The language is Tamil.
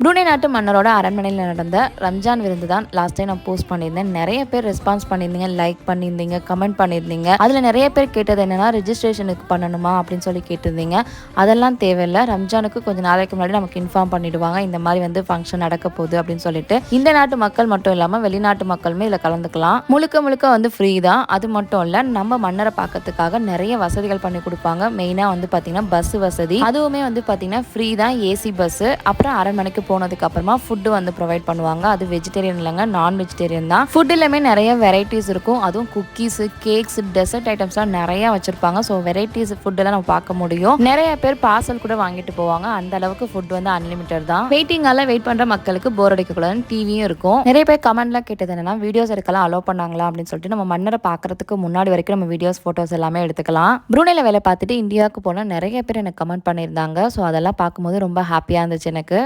புரூனே நாட்டு மன்னரோட அரண்மனையில் நடந்த ரம்ஜான் விருந்து தான் லாஸ்ட் டைம் நான் போஸ்ட் பண்ணியிருந்தேன். நிறைய பேர் ரெஸ்பான்ஸ் பண்ணியிருந்தீங்க லைக் பண்ணியிருந்தீங்க கமெண்ட் பண்ணியிருந்தீங்க. அதில் நிறைய பேர் கேட்டது என்னென்னா ரிஜிஸ்ட்ரேஷனுக்கு பண்ணணுமா அப்படின்னு சொல்லி கேட்டிருந்தீங்க. அதெல்லாம் தேவையில்லை. ரம்ஜானுக்கு கொஞ்சம் நாளைக்கு முன்னாடி நமக்கு இன்ஃபார்ம் பண்ணிடுவாங்க. இந்த மாதிரி வந்து ஃபங்க்ஷன் நடக்க போகுது அப்படின்னு சொல்லிட்டு. இந்த நாட்டு மக்கள் மட்டும் இல்லாமல் வெளிநாட்டு மக்களுமே இதில் கலந்துக்கலாம். முழுக்க முழுக்க வந்து ஃப்ரீ தான். அது மட்டும் இல்லை நம்ம மன்னரை பார்க்கறதுக்காக நிறைய வசதிகள் பண்ணி கொடுப்பாங்க. மெயினாக வந்து பார்த்தீங்கன்னா பஸ் வசதி. அதுவுமே வந்து பார்த்தீங்கன்னா ஃப்ரீ தான். ஏசி பஸ்ஸு அப்புறம் அரண்மனைக்கு போனதுக்கு அப்புறமா ஃபுட்டு வந்து ப்ரொவைட் பண்ணுவாங்க. அது வெஜிடேரியன் இல்லைங்க நான் வெஜிடேரியன் தான். ஃபுட் எல்லாமே நிறைய வெரைட்டிஸ் இருக்கும். அதுவும் குக்கீஸ் கேக்ஸ் டெசர்ட் ஐட்டம்ஸ்லாம் நிறைய வச்சிருப்பாங்க. ஸோ வெரைட்டிஸ் ஃபுட்டெல்லாம் நம்ம பார்க்க முடியும். நிறைய பேர் பார்சல் கூட வாங்கிட்டு போவாங்க. அந்த அளவுக்கு ஃபுட் வந்து அன்லிமிட்டட் தான். வெயிட்டிங்கால வெயிட் பண்ற மக்களுக்கு போர் அடிக்கக்கூடாதுன்னு டிவியும் இருக்கும். நிறைய பேர் கமெண்ட்லாம் கேட்டது என்னன்னா வீடியோஸ் எடுக்கலாம் அலோவ் பண்ணாங்களா? அப்படின்னு சொல்லிட்டு நம்ம மன்னரை பார்க்கறதுக்கு முன்னாடி வரைக்கும் நம்ம வீடியோஸ் ஃபோட்டோஸ் எல்லாமே எடுத்துக்கலாம். ப்ரூனேல வேலை பார்த்துட்டு இந்தியாவுக்கு போனால் நிறைய பேர் எனக்கு கமெண்ட் பண்ணியிருந்தாங்க. ஸோ அதெல்லாம் பார்க்கும்போது ரொம்ப ஹாப்பியாக இருந்துச்சு எனக்கு.